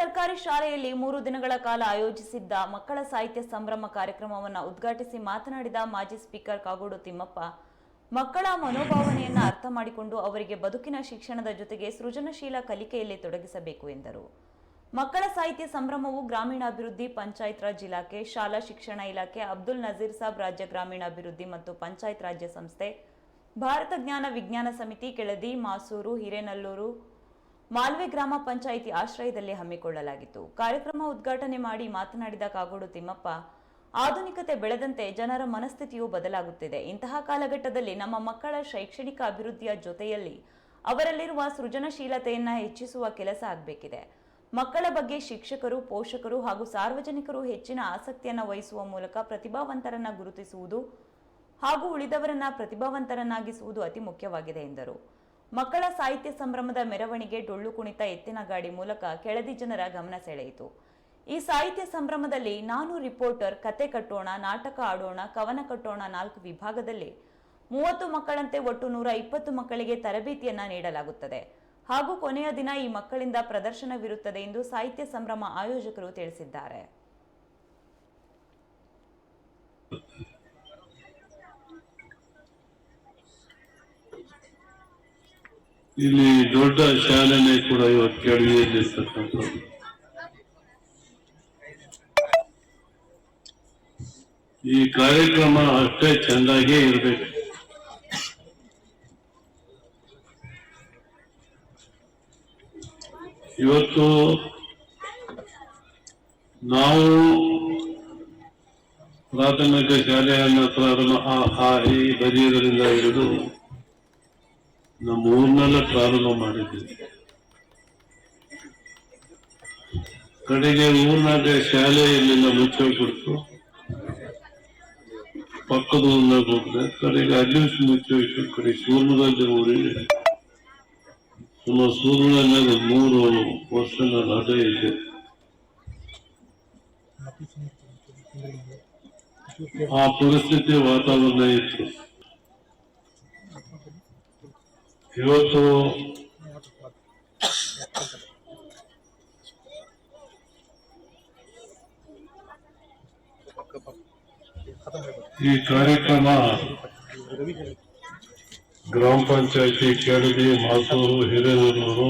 ಸರ್ಕಾರಿ ಶಾಲೆಯಲ್ಲಿ ಮೂರು ದಿನಗಳ ಕಾಲ ಆಯೋಜಿಸಿದ್ದ ಮಕ್ಕಳ ಸಾಹಿತ್ಯ ಸಂಭ್ರಮ ಕಾರ್ಯಕ್ರಮವನ್ನು ಉದ್ಘಾಟಿಸಿ ಮಾತನಾಡಿದ ಮಾಜಿ ಸ್ಪೀಕರ್ ಕಾಗೋಡು ತಿಮ್ಮಪ್ಪ, ಮಕ್ಕಳ ಮನೋಭಾವನೆಯನ್ನ ಅರ್ಥ ಮಾಡಿಕೊಂಡು ಅವರಿಗೆ ಬದುಕಿನ ಶಿಕ್ಷಣದ ಜೊತೆಗೆ ಸೃಜನಶೀಲ ಕಲಿಕೆಯಲ್ಲಿ ತೊಡಗಿಸಬೇಕು ಎಂದರು. ಮಕ್ಕಳ ಸಾಹಿತ್ಯ ಸಂಭ್ರಮವು ಗ್ರಾಮೀಣಾಭಿವೃದ್ಧಿ, ಪಂಚಾಯತ್ ರಾಜ್ ಇಲಾಖೆ, ಶಾಲಾ ಶಿಕ್ಷಣ ಇಲಾಖೆ, ಅಬ್ದುಲ್ ನಜೀರ್ ಸಾಬ್ ರಾಜ್ಯ ಗ್ರಾಮೀಣಾಭಿವೃದ್ಧಿ ಮತ್ತು ಪಂಚಾಯತ್ ರಾಜ್ಯ ಸಂಸ್ಥೆ, ಭಾರತ ಜ್ಞಾನ ವಿಜ್ಞಾನ ಸಮಿತಿ, ಕೆಳದಿ, ಮಾಸೂರು, ಹಿರೇನಲ್ಲೂರು ಮಾಲ್ವೆ ಗ್ರಾಮ ಪಂಚಾಯಿತಿ ಆಶ್ರಯದಲ್ಲಿ ಹಮ್ಮಿಕೊಳ್ಳಲಾಗಿತ್ತು. ಕಾರ್ಯಕ್ರಮ ಉದ್ಘಾಟನೆ ಮಾಡಿ ಮಾತನಾಡಿದ ಕಾಗೋಡು ತಿಮ್ಮಪ್ಪ, ಆಧುನಿಕತೆ ಬೆಳೆದಂತೆ ಜನರ ಮನಸ್ಥಿತಿಯು ಬದಲಾಗುತ್ತಿದೆ. ಇಂತಹ ಕಾಲಘಟ್ಟದಲ್ಲಿ ನಮ್ಮ ಮಕ್ಕಳ ಶೈಕ್ಷಣಿಕ ಅಭಿವೃದ್ಧಿಯ ಜೊತೆಯಲ್ಲಿ ಅವರಲ್ಲಿರುವ ಸೃಜನಶೀಲತೆಯನ್ನ ಹೆಚ್ಚಿಸುವ ಕೆಲಸ ಆಗಬೇಕಿದೆ. ಮಕ್ಕಳ ಬಗ್ಗೆ ಶಿಕ್ಷಕರು, ಪೋಷಕರು ಹಾಗೂ ಸಾರ್ವಜನಿಕರು ಹೆಚ್ಚಿನ ಆಸಕ್ತಿಯನ್ನು ವಹಿಸುವ ಮೂಲಕ ಪ್ರತಿಭಾವಂತರನ್ನ ಗುರುತಿಸುವುದು ಹಾಗೂ ಉಳಿದವರನ್ನ ಪ್ರತಿಭಾವಂತರನ್ನಾಗಿಸುವುದು ಅತಿ ಮುಖ್ಯವಾಗಿದೆ, ಎಂದರು. ಮಕ್ಕಳ ಸಾಹಿತ್ಯ ಸಂಭ್ರಮದ ಮೆರವಣಿಗೆ ಡೊಳ್ಳು ಕುಣಿತ ಎತ್ತಿನ ಗಾಡಿ ಮೂಲಕ ಕೆಳದಿ ಜನರ ಗಮನ ಸೆಳೆಯಿತು. ಈ ಸಾಹಿತ್ಯ ಸಂಭ್ರಮದಲ್ಲಿ ನಾನು ರಿಪೋರ್ಟರ್, ಕತೆ ಕಟ್ಟೋಣ, ನಾಟಕ ಆಡೋಣ, ಕವನ ಕಟ್ಟೋಣ ನಾಲ್ಕು ವಿಭಾಗದಲ್ಲಿ ಮೂವತ್ತು ಮಕ್ಕಳಂತೆ ಒಟ್ಟು ನೂರ ಇಪ್ಪತ್ತು ಮಕ್ಕಳಿಗೆ ತರಬೇತಿಯನ್ನ ನೀಡಲಾಗುತ್ತದೆ. ಹಾಗೂ ಕೊನೆಯ ದಿನ ಈ ಮಕ್ಕಳಿಂದ ಪ್ರದರ್ಶನವಿರುತ್ತದೆ ಎಂದು ಸಾಹಿತ್ಯ ಸಂಭ್ರಮ ಆಯೋಜಕರು ತಿಳಿಸಿದ್ದಾರೆ. ಇಲ್ಲಿ ದೊಡ್ಡ ಶಾಲೆನೇ ಕೂಡ ಇವತ್ತು ಕೆಳಗೆ ಈ ಕಾರ್ಯಕ್ರಮ ಅಷ್ಟೇ ಚೆಂದಾಗೇ ಇರಬೇಕು. ಇವತ್ತು ನಾವು ಪ್ರಾಥಮಿಕ ಶಾಲೆಯ ಹತ್ರ ಅದನ್ನು ಆ ಆ ಈ ಬರೆಯುವುದರಿಂದ ಹಿಡಿದು ನಮ್ಮ ಊರ್ನೆಲ್ಲ ಪ್ರಾರಂಭ ಮಾಡಿದ್ದೀವಿ ಕಡೆಗೆ ಊರ್ನಾಗ ಶಾಲೆ ಇಲ್ಲೆಲ್ಲ ಕೊಟ್ಟು ಪಕ್ಕದ ಊರ್ನಾಗ ಹೋಗಿದೆ ಕಡೆಗೆ ಅಲ್ಲಿ ಮುಚ್ಚೋಯ್ತು ಕಡೆ ಸೂರ್ಮದಲ್ಲಿ ಊರಿಗೆ ಸುಮಾರು ಸೂರ್ಣರಾಜ ಮೂರು ವರ್ಷ ನಾನು ಅದೇ ಇದೆ. ಆ ಪರಿಸ್ಥಿತಿ ವಾತಾವರಣ ಇತ್ತು. ಇವತ್ತು ಈ ಕಾರ್ಯಕ್ರಮ ಗ್ರಾಮ ಪಂಚಾಯತಿ ಕೆಳದಿ ಮಾಸೂರು ಹಿರೇನೂರು